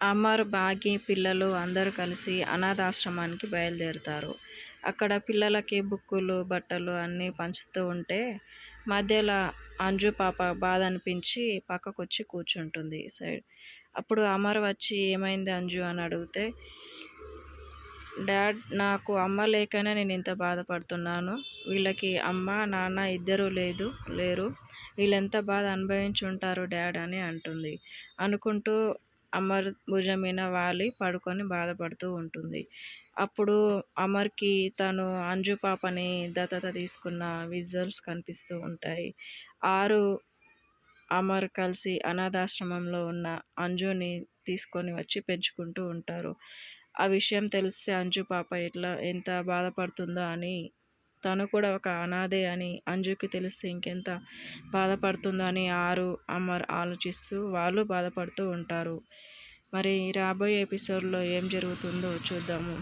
అమర్ బాగి పిల్లలు అందరూ కలిసి అనాథాశ్రమానికి బయలుదేరుతారు. అక్కడ పిల్లలకి బుక్కులు బట్టలు అన్నీ పంచుతూ ఉంటే మధ్యలో అంజు పాప బాధ అనిపించి పక్కకు వచ్చి కూర్చుంటుంది. సైడ్ అప్పుడు అమర్ వచ్చి ఏమైంది అంజు? అని అడిగితే డాడ్ నాకు అమ్మ లేకనే నేను ఇంత బాధపడుతున్నాను. వీళ్ళకి అమ్మ నాన్న ఇద్దరూ లేదు లేరు. వీళ్ళెంత బాధ అనుభవించి ఉంటారు డాడ్? అని అంటుంది. అనుకుంటూ అమర్ భుజం మీద వాలి పడుకొని బాధపడుతూ ఉంటుంది. అప్పుడు అమర్కి తను అంజు పాపని దత్తత తీసుకున్న విజువల్స్ కనిపిస్తూ ఉంటాయి. ఆరు అమర్ కలిసి అనాథాశ్రమంలో ఉన్న అంజుని తీసుకొని వచ్చి పెంచుకుంటూ ఉంటారు. ఆ విషయం తెలిస్తే అంజు పాప ఎట్లా ఎంత బాధపడుతుందో అని తను కూడా ఒక అనాథే అని అంజుకి తెలిస్తే ఇంకెంత బాధపడుతుందో అని ఆరు అమర్ ఆలోచిస్తూ వాళ్ళు బాధపడుతూ ఉంటారు. మరి రాబోయే ఎపిసోడ్లో ఏం జరుగుతుందో చూద్దాము.